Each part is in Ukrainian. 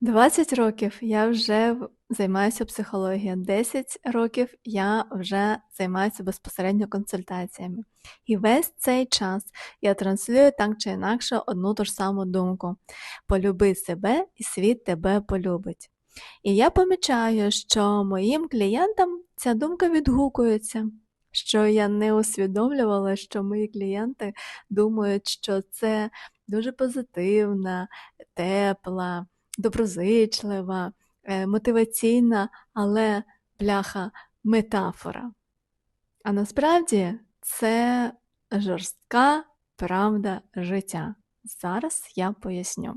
20 років я вже займаюся психологією, 10 років я вже займаюся безпосередньо консультаціями. І весь цей час я транслюю так чи інакше одну ту ж саму думку: полюби себе, і світ тебе полюбить. І я помічаю, що моїм клієнтам ця думка відгукується. Що я не усвідомлювала, що мої клієнти думають, що це дуже позитивна, тепла, доброзичлива, е, мотиваційна, але бляха метафора. А насправді це жорстка правда життя. Зараз я поясню.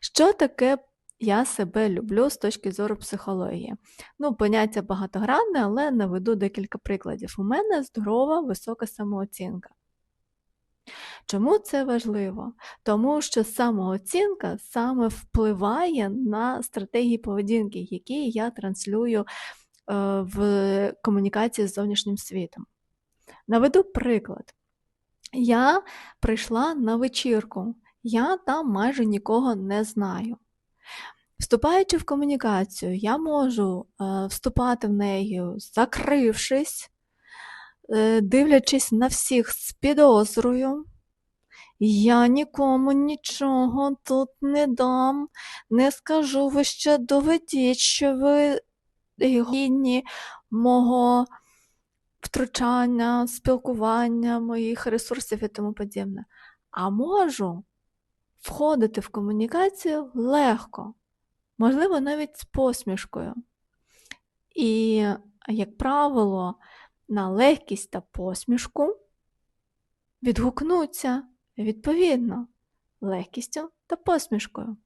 Що таке я себе люблю з точки зору психології? Ну, поняття багатогранне, але наведу декілька прикладів. У мене здорова висока самооцінка. Чому це важливо? Тому що самооцінка саме впливає на стратегії поведінки, які я транслюю е, в комунікації з зовнішнім світом. Наведу приклад. Я прийшла на вечірку, я там майже нікого не знаю. Вступаючи в комунікацію, я можу е, вступати в неї, закрившись, е, дивлячись на всіх з підозрою. Я нікому нічого тут не дам, не скажу, ви ще доведіть, що ви гідні мого втручання, спілкування, моїх ресурсів і тому подібне. А можу входити в комунікацію легко, можливо, навіть з посмішкою. І, як правило, на легкість та посмішку відгукнуться відповідно легкістю та посмішкою.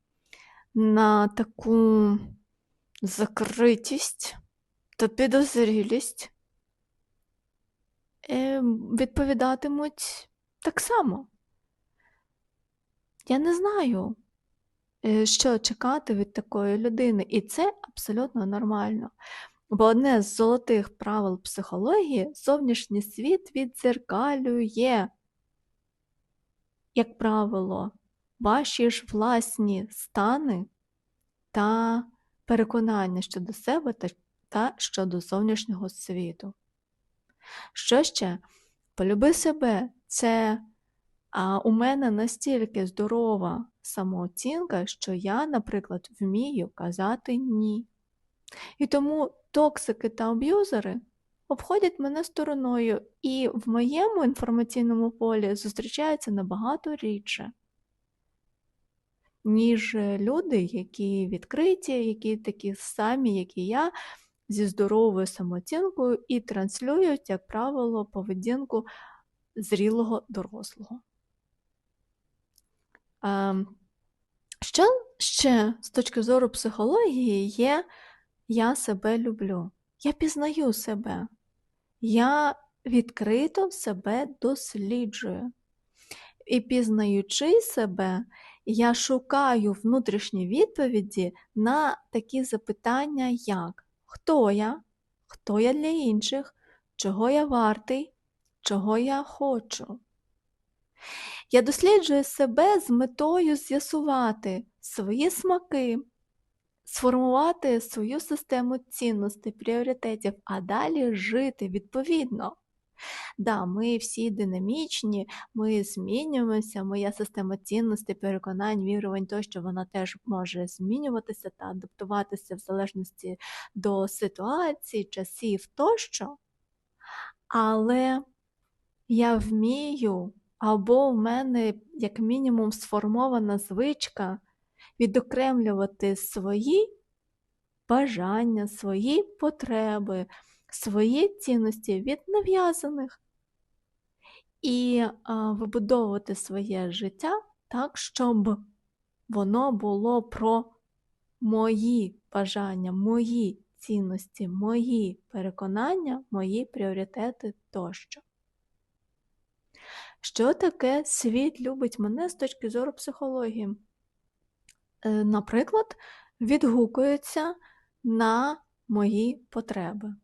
На таку закритість та підозрілість е, відповідатимуть так само. Я не знаю, е, що чекати від такої людини, і це абсолютно нормально. Бо одне з золотих правил психології зовнішній світ віддзеркалює, як правило, ваші ж власні стани та переконання щодо себе та, та щодо зовнішнього світу. Що ще? Полюби себе це а, у мене настільки здорова самооцінка, що я, наприклад, вмію казати ні. І тому токсики та аб'юзери обходять мене стороною, і в моєму інформаційному полі зустрічаються набагато рідше, ніж люди, які відкриті, які такі самі, як і я, зі здоровою самооцінкою і транслюють, як правило, поведінку зрілого дорослого. Ем, Що ще з точки зору психології є я себе люблю, я пізнаю себе, я відкрито себе досліджую. І пізнаючи себе, я шукаю внутрішні відповіді на такі запитання, як хто я, хто я для інших, чого я вартий, чого я хочу. Я досліджую себе з метою з'ясувати свої смаки, сформувати свою систему цінностей, пріоритетів, а далі жити відповідно. Да, ми всі динамічні, ми змінюємося, моя система цінностей, переконань, вірувань, тощо вона теж може змінюватися та адаптуватися в залежності до ситуації, часів тощо. Але я вмію, або в мене, як мінімум, сформована звичка відокремлювати свої бажання, свої потреби, свої цінності від нав'язаних і вибудовувати своє життя так, щоб воно було про мої бажання, мої цінності, мої переконання, мої пріоритети тощо. Що таке світ любить мене з точки зору психології? Е, Наприклад, відгукується на мої потреби.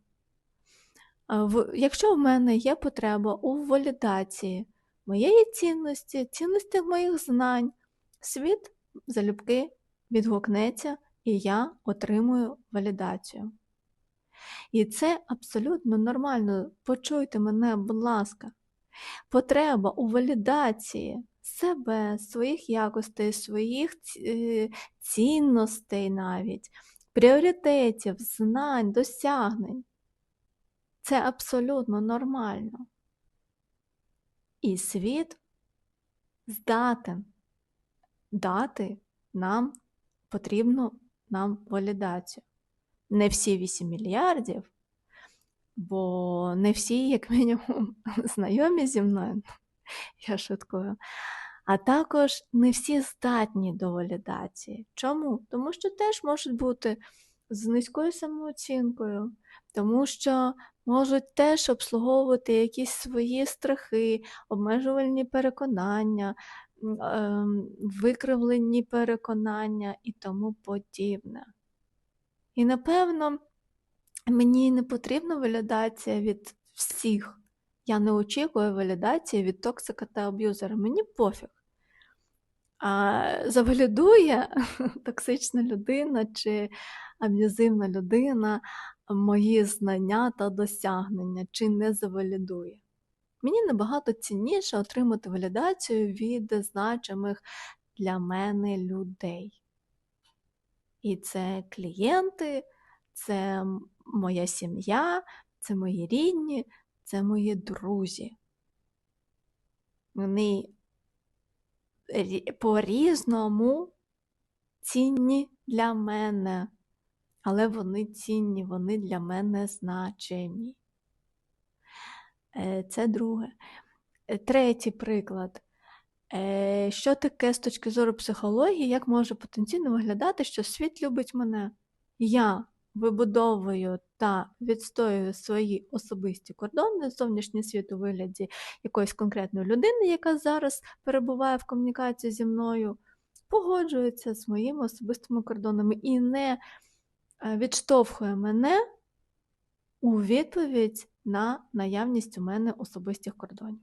Е, Якщо в мене є потреба у валідації моєї цінності, цінності моїх знань, світ залюбки відгукнеться, і я отримую валідацію. І це абсолютно нормально. Почуйте мене, будь ласка. Потреба у валідації себе, своїх якостей, своїх е, цінностей навіть, пріоритетів, знань, досягнень. Це абсолютно нормально. І світ здатен дати нам потрібну нам валідацію. Не всі 8 мільярдів, бо не всі, як мінімум, знайомі зі мною, я шуткую. А також не всі здатні до валідації. Чому? Тому що теж можуть бути з низькою самооцінкою, тому що можуть теж обслуговувати якісь свої страхи, обмежувальні переконання, ем, викривлені переконання і тому подібне. І напевно, мені не потрібна валідація від всіх. Я не очікую валідації від токсика та аб'юзера. Мені пофіг. А завалідує токсична людина чи аб'юзивна людина мої знання та досягнення, чи не завалідує. Мені набагато цінніше отримати валідацію від значимих для мене людей. І це клієнти, це моя сім'я, це мої рідні, це мої друзі. Вони по-різному цінні для мене, але вони цінні, вони для мене значимі. Е, це друге. Е, третій приклад. Е, що таке з точки зору психології, як може потенційно виглядати, що світ любить мене? Я вибудовую та відстоюю свої особисті кордони, зовнішній світ у вигляді якоїсь конкретної людини, яка зараз перебуває в комунікації зі мною, погоджується з моїми особистими кордонами і не відштовхує мене у відповідь на наявність у мене особистих кордонів.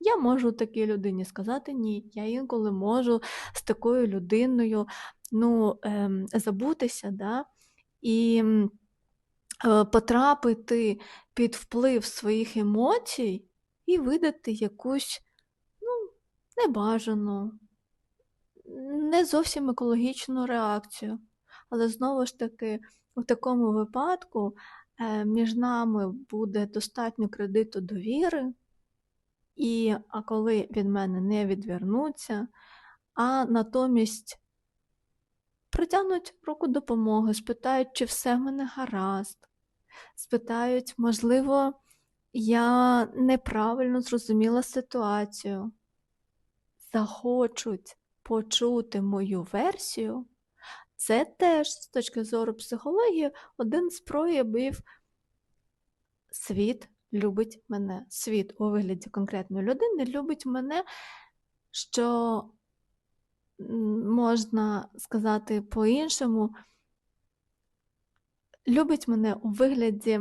Я можу такій людині сказати ні. Я інколи можу з такою людиною ну, ем, забутися да, і е, потрапити під вплив своїх емоцій і видати якусь ну, небажану, не зовсім екологічну реакцію. Але знову ж таки, у такому випадку е, між нами буде достатньо кредиту довіри. І а коли від мене не відвернуться, а натомість протягнуть руку допомоги, спитають, чи все в мене гаразд, спитають, можливо, я неправильно зрозуміла ситуацію, захочуть почути мою версію, це теж з точки зору психології один з проявів. Світ любить мене. Світ у вигляді конкретної людини любить мене, що можна сказати по-іншому, любить мене у вигляді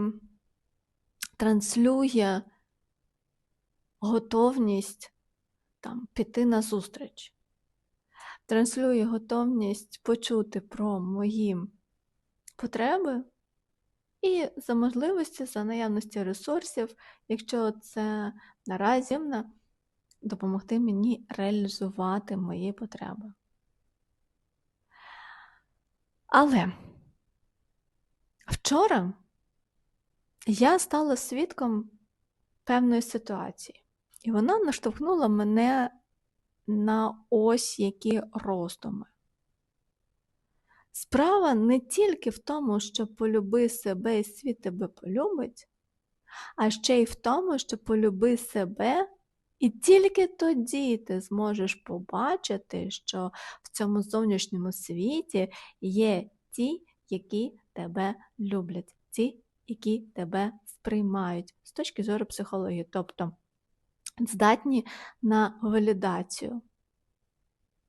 транслює готовність там, піти на зустріч, транслює готовність почути про мої потреби. І за можливості, за наявності ресурсів, якщо це наразі допомогти мені реалізувати мої потреби. Але вчора я стала свідком певної ситуації, і вона наштовхнула мене на ось які роздуми. Справа не тільки в тому, що полюби себе і світ тебе полюбить, а ще й в тому, що полюби себе, і тільки тоді ти зможеш побачити, що в цьому зовнішньому світі є ті, які тебе люблять, ті, які тебе сприймають з точки зору психології, тобто здатні на валідацію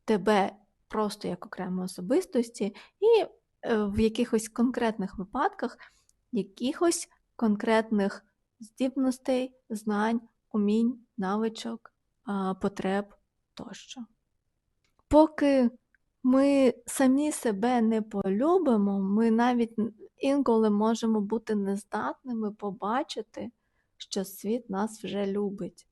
тебе просто як окремо особистості, і е, в якихось конкретних випадках, якихось конкретних здібностей, знань, умінь, навичок, потреб тощо. Поки ми самі себе не полюбимо, ми навіть інколи можемо бути нездатними побачити, що світ нас вже любить.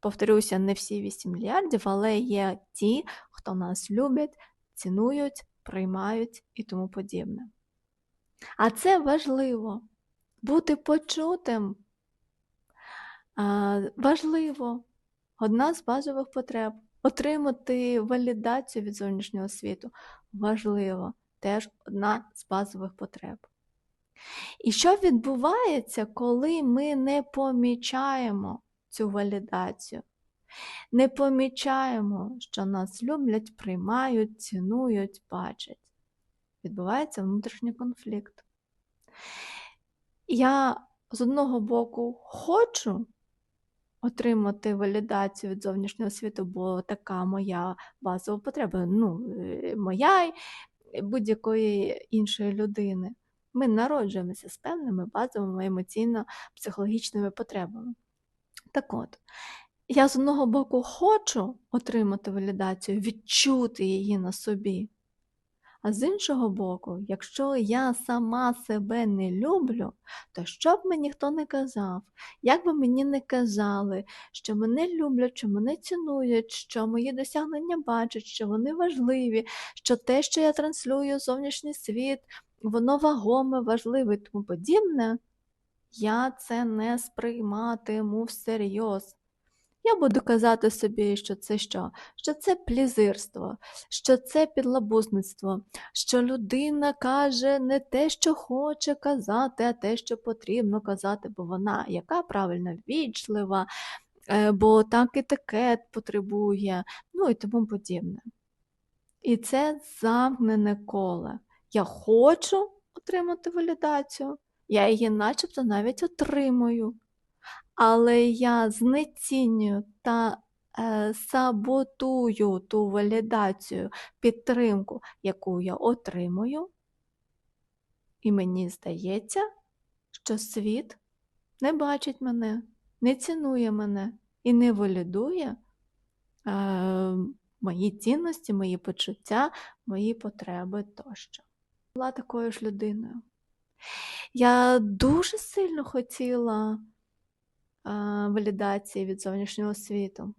Повторюся, не всі 8 мільярдів, але є ті, хто нас люблять, цінують, приймають і тому подібне. А це важливо бути почутим. Важливо одна з базових потреб. Отримати валідацію від зовнішнього світу важливо, теж одна з базових потреб. І що відбувається, коли ми не помічаємо цю валідацію? Не помічаємо, що нас люблять, приймають, цінують, бачать. Відбувається внутрішній конфлікт. Я з одного боку хочу отримати валідацію від зовнішнього світу, бо така моя базова потреба, ну, е, моя і будь-якої іншої людини. Ми народжуємося з певними базовими емоційно-психологічними потребами. Так от, я з одного боку хочу отримати валідацію, відчути її на собі. А з іншого боку, якщо я сама себе не люблю, то що б мені ніхто не казав, як би мені не казали, що мене люблять, що мене цінують, що мої досягнення бачать, що вони важливі, що те, що я транслюю зовнішній світ, воно вагоме, важливе і тому подібне, я це не сприйматиму всерйоз. Я буду казати собі, що це що? Що це плізирство, що це підлабузництво, що людина каже не те, що хоче казати, а те, що потрібно казати, бо вона яка правильно вічлива, е, бо так етикет потребує, ну і тому подібне. І це замкнене коле. Я хочу отримати валідацію, я її начебто навіть отримую але я знецінюю та е, саботую ту валідацію, підтримку, яку я отримую, і мені здається, що світ не бачить мене, не цінує мене і не валідує е, мої цінності, мої почуття, мої потреби тощо. Була такою ж людиною. Я дуже сильно хотіла валідації від зовнішнього світу.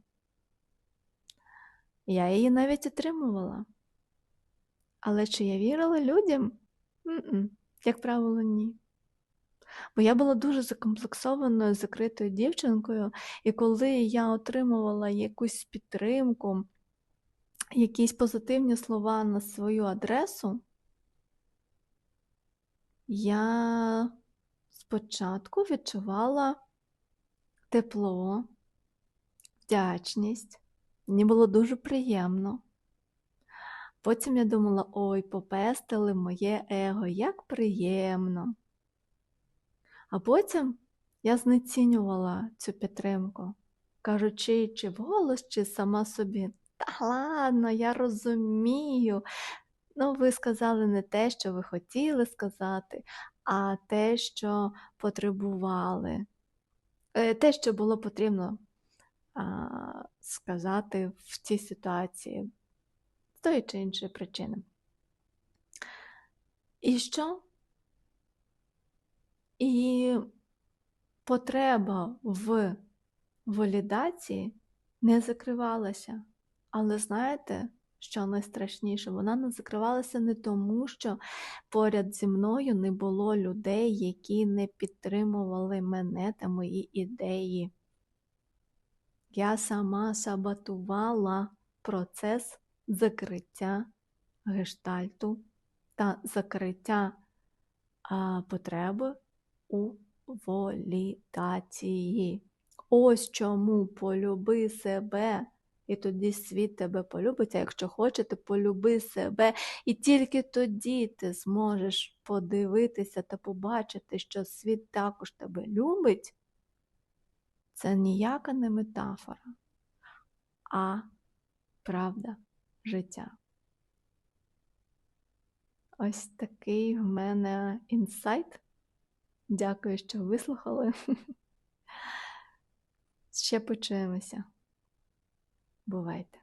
Я її навіть отримувала. Але чи я вірила людям? М-м, Як правило, ні. Бо я була дуже закомплексованою, закритою дівчинкою, і коли я отримувала якусь підтримку, якісь позитивні слова на свою адресу, я спочатку відчувала тепло, вдячність. Мені було дуже приємно. Потім я думала, ой, попестили моє его, як приємно. А потім я знецінювала цю підтримку, кажучи, чи вголос, чи сама собі. Та ладно, я розумію. Ну, ви сказали не те, що ви хотіли сказати, а те, що потребували. Е, те, що було потрібно а, сказати в цій ситуації з тої чи іншої причини. І що? І потреба в валідації не закривалася. Але знаєте, що найстрашніше? Вона не закривалася не тому, що поряд зі мною не було людей, які не підтримували мене та мої ідеї. Я сама саботувала процес закриття гештальту та закриття а, потреби у волідації. Ось чому полюби себе. І тоді світ тебе полюбить, а якщо хочете, полюби себе. І тільки тоді ти зможеш подивитися та побачити, що світ також тебе любить. Це ніяка не метафора, а правда життя. Ось такий в мене інсайт. Дякую, що вислухали. Ще почуємося. Бувайте!